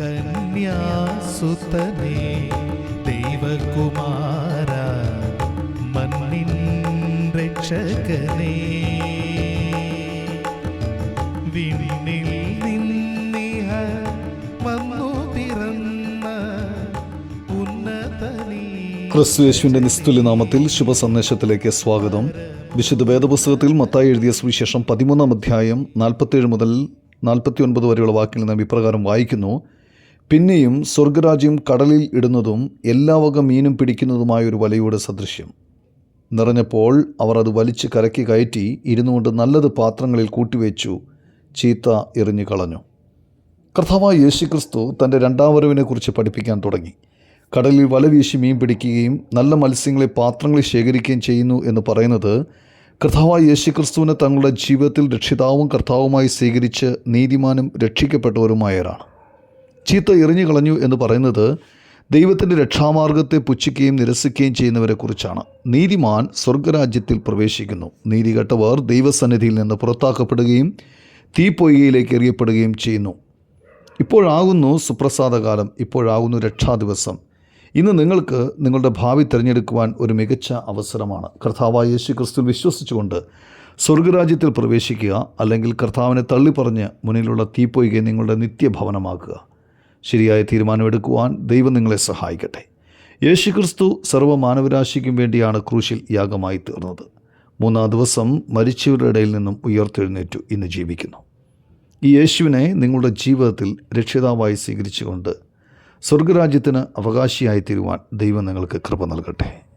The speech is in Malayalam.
കന്യാസുതനേ ദൈവകുമാര മണ്ണിൻ രക്ഷകനേ. വിണ്ണിൽ നിന്നിഹ വന്നു പിറന്ന ഉന്നതനീ. ക്രിസ്തുയേശുവിന്റെ നിസ്തുല്യ നാമത്തിൽ ശുഭ സന്ദേശത്തിലേക്ക് സ്വാഗതം. വിശുദ്ധ വേദപുസ്തകത്തിൽ മത്തായി എഴുതിയ സുവിശേഷം പതിമൂന്നാം അധ്യായം നാൽപ്പത്തേഴ് മുതൽ നാൽപ്പത്തി ഒൻപത് വരെയുള്ള വാക്കിൽ നാം ഇപ്രകാരം വായിക്കുന്നു. പിന്നെയും സ്വർഗരാജ്യം കടലിൽ ഇടുന്നതും എല്ലാ വക മീനും പിടിക്കുന്നതുമായ ഒരു വലയുടെ സദൃശ്യം. നിറഞ്ഞപ്പോൾ അവർ അത് വലിച്ച് കരക്കി കയറ്റി ഇരുന്നുകൊണ്ട് നല്ലത് പാത്രങ്ങളിൽ കൂട്ടിവെച്ചു ചീത്ത എറിഞ്ഞു കളഞ്ഞു. കർത്താവായ യേശുക്രിസ്തു തന്റെ രണ്ടാം വരവിനെക്കുറിച്ച് പഠിപ്പിക്കാൻ തുടങ്ങി. കടലിൽ വല വീശി മീൻ പിടിക്കുകയും നല്ല മത്സ്യങ്ങളെ പാത്രങ്ങളിൽ ശേഖരിക്കുകയും ചെയ്യുന്നു എന്ന് പറയുന്നത് കർത്താവായ യേശുക്രിസ്തുവിനെ തങ്ങളുടെ ജീവിതത്തിൽ രക്ഷിതാവും കർത്താവുമായി സ്വീകരിച്ച് നീതിമാനും രക്ഷിക്കപ്പെട്ടവരുമായവരാണ് ചീത്ത എറിഞ്ഞു കളഞ്ഞു എന്ന് പറയുന്നത് ദൈവത്തിന്റെ രക്ഷാമാർഗത്തെ പുച്ഛിക്കുകയും നിരസിക്കുകയും ചെയ്യുന്നവരെക്കുറിച്ചാണ് നീതിമാൻ സ്വർഗരാജ്യത്തിൽ പ്രവേശിക്കുന്നു. നീതികെട്ടവർ ദൈവസന്നിധിയിൽ നിന്ന് പുറത്താക്കപ്പെടുകയും തീപ്പൊയ്കയിലേക്ക് എറിയപ്പെടുകയും ചെയ്യുന്നു. ഇപ്പോഴാകുന്നു സുപ്രസാദകാലം ഇപ്പോഴാകുന്നു രക്ഷാദിവസം. ഇന്ന് നിങ്ങൾക്ക് നിങ്ങളുടെ ഭാവി തിരഞ്ഞെടുക്കുവാൻ ഒരു മികച്ച അവസരമാണ്. കർത്താവായ യേശു ക്രിസ്തു വിശ്വസിച്ചുകൊണ്ട് സ്വർഗരാജ്യത്തിൽ പ്രവേശിക്കുക അല്ലെങ്കിൽ കർത്താവിനെ തള്ളിപ്പറഞ്ഞ് മുന്നിലുള്ള തീപ്പൊയ്കയെ നിങ്ങളുടെ നിത്യഭവനമാക്കുക. ശരിയായ തീരുമാനമെടുക്കുവാൻ ദൈവം നിങ്ങളെ സഹായിക്കട്ടെ. യേശു ക്രിസ്തു സർവ മാനവരാശിക്കും വേണ്ടിയാണ് ക്രൂശിൽ യാഗമായി തീർന്നത്. മൂന്നാം ദിവസം മരിച്ചവരുടെ ഇടയിൽ നിന്നും ഉയർത്തെഴുന്നേറ്റു ഇന്ന് ജീവിക്കുന്നു. ഈ യേശുവിനെ നിങ്ങളുടെ ജീവിതത്തിൽ രക്ഷിതാവായി സ്വീകരിച്ചുകൊണ്ട് സ്വർഗരാജ്യത്തിന് അവകാശിയായി തീരുവാൻ ദൈവം നിങ്ങൾക്ക് കൃപ നൽകട്ടെ.